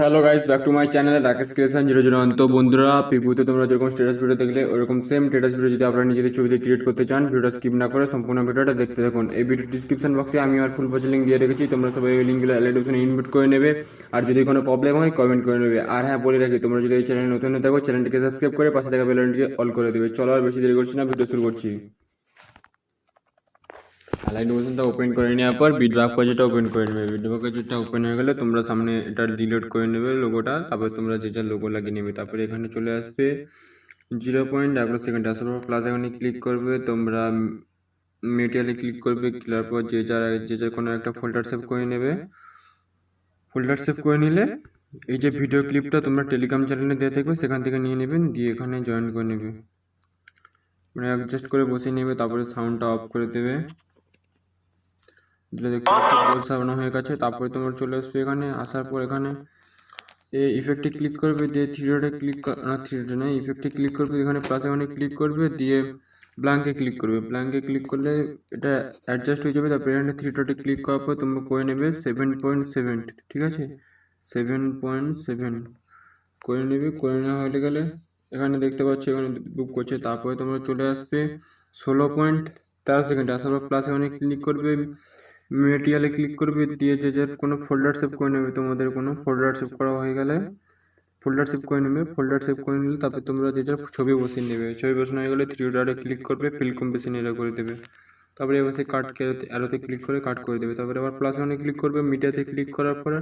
Hello guys back to my channel Rakesh creation zero zero তো বন্ধুরা পিপুতে তোমরা যেরকম স্ট্যাটাস ভিডিও দেখলে, ওরকম সেম স্ট্যাটাস ভিডিও যদি আপনারা নিজেদের ছবিতে ক্রিয়েট করতে চান ভিডিওটা স্কিপ না করে সম্পূর্ণ ভিডিওটা দেখতে থাকুন। এই ভিডিও ডিসক্রিপশন বক্সে আমি আমার ফুল পচে লিঙ্ক দিয়ে রেখেছি, তোমরা সবাই ওই লিঙ্কগুলো এলিডেশনে ইনভিট করে নেবে। আর যদি কোনো প্রবলেম হয় কমেন্ট করে নেবে। আর হ্যাঁ বলে রাখি, তোমরা যদি এই চ্যানেল নতুন হয়ে থাকো চ্যানেলটিকে সাবস্ক্রাইব করে পাশে থাকা বেলনটিকে অল করে দেবে। চলো আর বেশি দেরি করছি না ভিডিও শুরু করছি। লাইট মোশনটা ওপেন করে নেওয়ার পর বিডব্যাক পেজটা ওপেন করে নেবে। বিডব্যাক পেজটা ওপেন হয়ে গেলে তোমরা সামনে এটা ডিলিট করে নেবে লোগোটা তারপর তোমরা যে যা লোগো লাগিয়ে নেবে। তারপরে এখানে চলে আসবে জিরো পয়েন্ট এগারো সেকেন্ড আসার পর প্লাস এখানে ক্লিক করবে, তোমরা মেটেরিয়ালে ক্লিক করবে ক্লিয়ার পর যে যার যে যার কোনো একটা ফোল্ডার সেভ করে নেবে। ফোল্ডার সেভ করে নিলে এই যে ভিডিও ক্লিপটা তোমরা টেলিগ্রাম চ্যানেলে দিয়ে থাকবে, সেখান থেকে নিয়ে নেবেন দিয়ে এখানে জয়েন করে নেবে। মানে অ্যাডজাস্ট করে বসিয়ে নেবে, তারপরে সাউন্ডটা অফ করে দেবে। দিলে দেখতে পাচ্ছ বোর্ড সাজানো হয়ে গেছে, তারপরে তোমার চলে আসবে এখানে, আসার পর এখানে এই ইফেক্টে ক্লিক করবে, দিয়ে থ্রি ডটে ক্লিক না থ্রি ডটে না ইফেক্টে ক্লিক করবে, এখানে প্লাস এখানে ক্লিক করবে, দিয়ে ব্ল্যাঙ্কে ক্লিক করবে। ব্ল্যাঙ্কে ক্লিক করলে এটা অ্যাডজাস্ট হয়ে যাবে, তারপরে এখানে থ্রি ডটে ক্লিক করার পর তোমরা করে নেবে সেভেন পয়েন্ট সেভেন ঠিক আছে? সেভেন পয়েন্ট সেভেন করে নেবে, করে নেওয়া হয়ে গেলে এখানে দেখতে পাচ্ছ, এখানে বুক করছে, তারপরে তোমরা চলে আসবে, ষোলো পয়েন্ট তেরো সেকেন্ড আসার পর প্লাস এখানে ক্লিক করবে মেটেরিয়ালে ক্লিক করবে, দিয়ে যে যে কোনো ফোল্ডার সেভ করে নেবে। তোমাদের কোনো ফোল্ডার সেভ করা হয়ে গেলে ফোল্ডার সেভ করে নেবে। ফোল্ডার সেভ করে নিলে তারপর তোমরা যে যার ছবি বসিয়ে নেবে। ছবি বসানো হয়ে গেলে থ্রি ডারে ক্লিক করবে ফিল কম্পেশন এরা করে দেবে। তারপরে এবার সে কাট অ্যারোতে ক্লিক করে কাট করে দেবে। তারপরে আবার প্লাস ওয়ানে ক্লিক করবে মিডিয়াতে ক্লিক করার পরে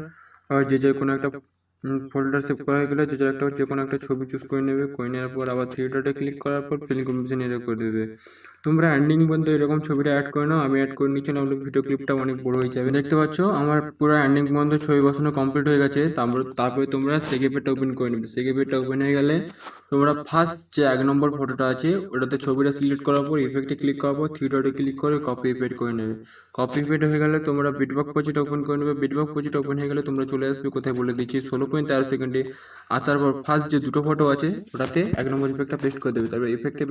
আবার যে যে কোনো একটা ফোল্ডার সেভ করা হয়ে গেলে যে যার একটা, যে কোনো একটা ছবি চুজ করে নেবে। করে নেওয়ার পর আবার থ্রি ডটে ক্লিক করার পর ফিল কম্পেশন এরা করে দেবে। তোমরা এন্ডিং পর্যন্ত এরকম ছবিটা অ্যাড করে নাও, আমি অ্যাড করে নিচ্ছি, নাহলে ভিডিও ক্লিপটা অনেক বড় হয়ে যাবে। দেখতে পাচ্ছ, আমার পুরো এন্ডিং পর্যন্ত ছবি বসানো কমপ্লিট হয়ে গেছে। তারপর, তারপরে তোমরা সেকে পেজটা ওপেন করে নেবে। সেকে পেজটা ওপেন হয়ে গেলে তোমরা ফার্স্ট যে এক নম্বর ফটোটা আছে, ওটাতে ছবিটা সিলেক্ট করার পর ইফেক্টে ক্লিক করার পর থ্রি ডটে ক্লিক করে কপি ইফেক্ট করে নেবে। কপি ইফেক্ট হয়ে গেলে তোমরা বিটবক প্রজেক্ট ওপেন করে নেবে। বিটবক প্রজেক্ট ওপেন হয়ে গেলে তোমরা চলে আসবে, কোথায় বলে দিচ্ছি, ষোলো পয়েন্ট তেরো সেকেন্ডে আসার পর ফার্স্ট যে দুটো ফটো আছে, ওটাতে এক নম্বর ইফেক্টটা পেস্ট করে দেবে। তারপর ইফেক্টে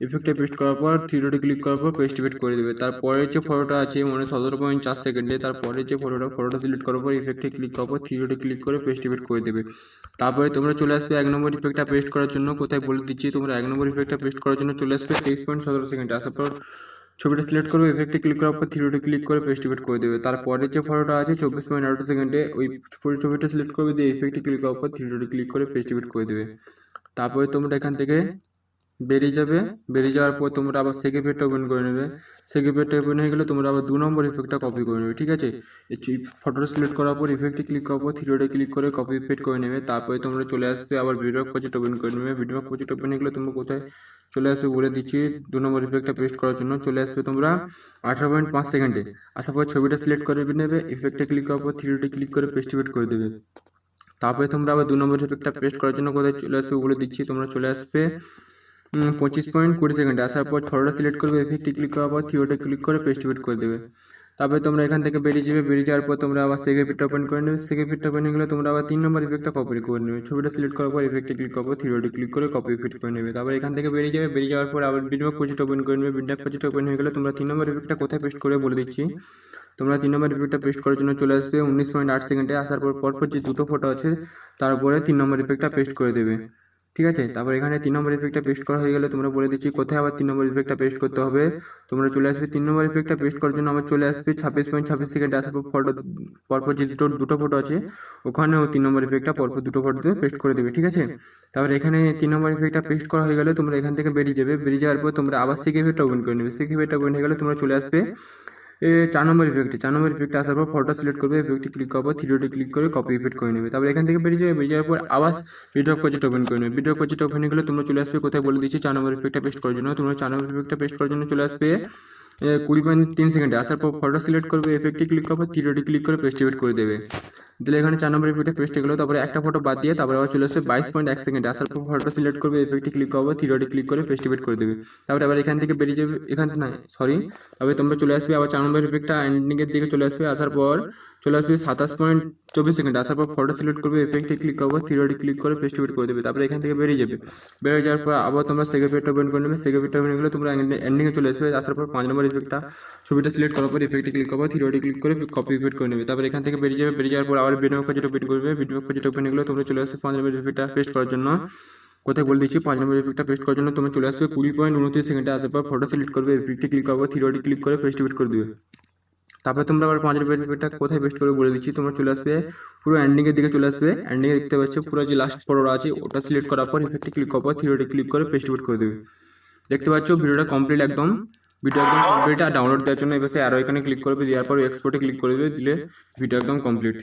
ইফেক্টে পেস্ট করার পর থ্রি ডটে ক্লিক করার পর পেস্ট ইফেক্ট করে দেবে। তারপরে যে ফটোটা আছে মানে সতেরো পয়েন্ট চার সেকেন্ডে তারপরে যে ফটোটা ফটোটা সিলেক্ট করার পর ইফেক্টে ক্লিক করার পর থ্রি ডটে ক্লিক করে পেস্ট ইফেক্ট করে দেবে। তারপরে তোমরা চলে আসবে এক নম্বর ইফেক্টটা পেস্ট করার জন্য। কোথায় বলে দিচ্ছি, তোমরা এক নম্বর ইফেক্টটা পেস্ট করার জন্য চলে আসবে তেইশ পয়েন্ট সতেরো সেকেন্ডে আসার পর ছবিটা সিলেক্ট করবে ইফেক্টে ক্লিক করার পর থ্রি ডটে ক্লিক করে পেস্ট ইফেক্ট করে দেবে। তারপরে যে ফটোটা আছে, চব্বিশ পয়েন্ট আট সেকেন্ডে ওই ছবিটা সিলেক্ট করবে দিয়ে ইফেক্টে ক্লিক করার পর থ্রি ডটে ক্লিক করে পেস্ট ইফেক্ট করে দেবে। তারপরে তোমরা এখান থেকে বেরিয়ে যাবে। বেরিয়ে যাওয়ার পর তোমরা আবার সেকে পেজটা ওপেন করে নেবে। সেকে পেজটা ওপেন হয়ে গেলে তোমরা আবার দু নম্বর ইফেক্টটা কপি করে নেবে ঠিক আছে? ফটোটা সিলেক্ট করার পর ইফেক্টে ক্লিক করার পর থ্রিডে ক্লিক করে কপি ইফেক্ট করে নেবে। তারপরে তোমরা চলে আসবে আবার ভিডিও প্রজেক্ট ওপেন করে নেবে। ভিডিও প্রজেক্ট ওপেন হয়ে গেলে তোমরা কোথায় চলে আসবে বলে দিচ্ছি দু নম্বর ইফেক্টটা পেস্ট করার জন্য। চলে আসবে তোমরা আঠারো পয়েন্ট পাঁচ সেকেন্ডে আসার পর ছবিটা সিলেক্ট করে নেবে। ইফেক্টে ক্লিক করার পর থ্রিডে ক্লিক করে পেস্ট ইফেক্ট করে দেবে। তারপরে তোমরা আবার দু নম্বর ইফেক্টটা পেস্ট করার জন্য কোথায় চলে আসবে বলে দিচ্ছি তোমরা চলে আসবে পঁচিশ পয়েন্ট কুড়ি সেকেন্ডে। আসার পর ফটোটা সিলেক্ট করবে এফেক্টে ক্লিক করার পর থিওটা ক্লিক করে পেস্ট ইফেক্ট করে দেবে। তারপরে তোমরা এখান থেকে বেরিয়ে যাবে, বেরিয়ে যাওয়ার পর তোমরা আবার সেকেন্ড পিকটা ওপেন করে নেবে। সেকেন্ড পিকটা ওপেন গেলে তোমরা আবার তিন নম্বর ইফেক্টটা কপি করে নেবে। ছবিটা সিলেক্ট করার পর ইফেক্টে ক্লিক করার পর থিওটি ক্লিক করে কপি ইফেক্ট করে নেবে। তারপর এখান থেকে বেরিয়ে যাবে, বেরিয়ে যাওয়ার পর আবার বিডব্যাক প্রজেক্ট ওপেন করে নেবে। বিডব্যাক প্রজেক্ট ওপেন হয়ে গেলে তোমরা তিন নম্বর ইফেক্টটা কোথায় পেস্ট করে বলে দিচ্ছি। তোমরা তিন নম্বর ইফেক্টটা পেস্ট করার জন্য চলে আসবে উনিশ পয়েন্ট আট সেকেন্ডে। আসার পর পরপর যে দুটো ফটো আছে তারপরে তিন নম্বর ইফেক্টটা পেস্ট করে দেবে। ঠিক আছে? তারপর এখানে তিন নম্বর ইফেক্টটা পেস্ট করা হয়ে গেলে তোমরা বলে দিচ্ছি কোথায় আবার তিন নম্বর ইফেক্টটা পেস্ট করতে হবে? তোমরা চলে আসবে তিন নম্বর ইফেক্টটা পেস্ট করার জন্য আমার চলে আসবে ছাব্বিশ পয়েন্ট ছাব্বিশ সেকেন্ড পর ফটো পরপর যে দুটো দুটো ফটো আছে, ওখানেও তিন নম্বর ইফেক্টটা পরপর দুটো ফটো দিয়ে পেস্ট করে দেবে, ঠিক আছে? তারপর এখানে তিন নম্বর ইফেক্টটা পেস্ট করা হয়ে গেলে তোমরা এখান থেকে বেরিয়ে যাবে, বেরিয়ে যাওয়ার পর তোমরা আবার সেকে ইফেক্টটা ওপেন করে নেবে। সেকে ইফেক্টটা ওপেন হয়ে গেলে তোমরা চলে আসবে চার নম্বর ইফেক্টে চার নম্বর ইফেক্টে আসার পর ফটো সিলেক্ট করবে ইফেক্টে ক্লিক করার পর ক্লিক করে কপি ইফেক্ট করে নেবে। তারপর এখান থেকে বেরিয়ে যাবে, বেরিয়ে যাওয়ার পর আবার ভিডিও প্রজেক্ট ওপেন করে নেবে। ভিডিও প্রজেক্ট ওপেন গেলে তোমরা চলে আসবে, কোথায় বলে দিচ্ছি চার নম্বর ইফেক্টটা পেস্ট করার জন্য। তোমরা চার নম্বর ইফেক্টটা পেস্ট করার জন্য চলে আসবে কুড়ি পয়েন্ট তিন সেকেন্ডে আসার পর ফটো সিলেক্ট করবে এফেক্টে ক্লিক করবে থ্রিডে ক্লিক করে পেস্ট ইফেক্ট করে দেবে। দিলে এখানে চার নম্বর ইফেক্টে পেস্ট গেলো। তারপরে একটা ফটো বাদ দিয়ে তারপরে আবার চলে আসবে বাইশ পয়েন্ট এক সেকেন্ডে আসার পর ফটো সিলেক্ট করবে এফেক্টে ক্লিক করব থ্রিডে ক্লিক করে পেস্ট ইফেক্ট করে দেবে। তারপরে আবার এখান থেকে বেরিয়ে যাবে, এখান থেকে না সরি তবে তোমরা চলে আসবে, আবার চার নম্বর ইফেক্টটা এন্ডিংয়ের দিকে চলে আসবে। আসার পর চলে আসবে সাতাশ পয়েন্ট চব্বিশ সেকেন্ড আসার পর ফটো সিলেক্ট করবে এফেক্টে ক্লিক করবে থ্রিডে ক্লিক করে পেস্ট ইফেক্ট করে দেবে। তারপরে এখান থেকে বেরিয়ে যাবে। বেরিয়ে যাওয়ার পর আবার তোমরা পেজটা ওপেন করে নেবে। পেজটা ওপেন করলে তোমরা এন্ডিংয়ে চলে আসবে। আসার পর পাঁচ নম্বর ইফেক্টটা ছবিটা সিলেক্ট করার পর ইফেক্টে ক্লিক করবে থ্রিডে ক্লিক করে কপি ইফেক্ট করে নেবে। তারপর এখান থেকে বেরিয়ে যাবে, বেরিয়ে যাওয়ার পর আবার বিটম্যাপ যেটা ওপেন করবে বিটম্যাপ যেটা ওপেন গেলে তোমরা চলে আসবে পাঁচ নম্বর ইফেক্টটা পেস্ট করার জন্য। কোথায় বলে দিচ্ছি? পাঁচ নম্বর ইফেক্টটা পেস্ট করার জন্য তোমরা চলে আসবে কুড়ি পয়েন্ট উনত্রিশ সেকেন্ডে আসার পর ফটো সিলেক্ট করবে ইফেক্টে ক্লিক করবে থ্রি ক্লিক করে পেস্ট করে দেবে। তারপরে তোমরা আবার পাঁচ নম্বর ইফেক্টটা কোথায় পেস্ট করে বলে দিচ্ছি, তোমরা চলে আসবে পুরো এন্ডিংয়ের দিকে চলে আসবে। এন্ডিংয়ে দেখতে পাচ্ছ পুরো যে লাস্ট ফটোটা আছে, ওটা সিলেক্ট করার পর ইফেক্টে ক্লিক করার পর থ্রি ক্লিক করে পেস্ট করে দেবে। দেখতে পাচ্ছ ভিডিওটা কমপ্লিট একদম। ভিডিও একদম কমপ্লিট আর ডাউনলোড দেওয়ার জন্য এবার অ্যারো এখানে ক্লিক করবে, দেওয়ার পর এক্সপোর্টে ক্লিক করে দিলে ভিডিও একদম কমপ্লিট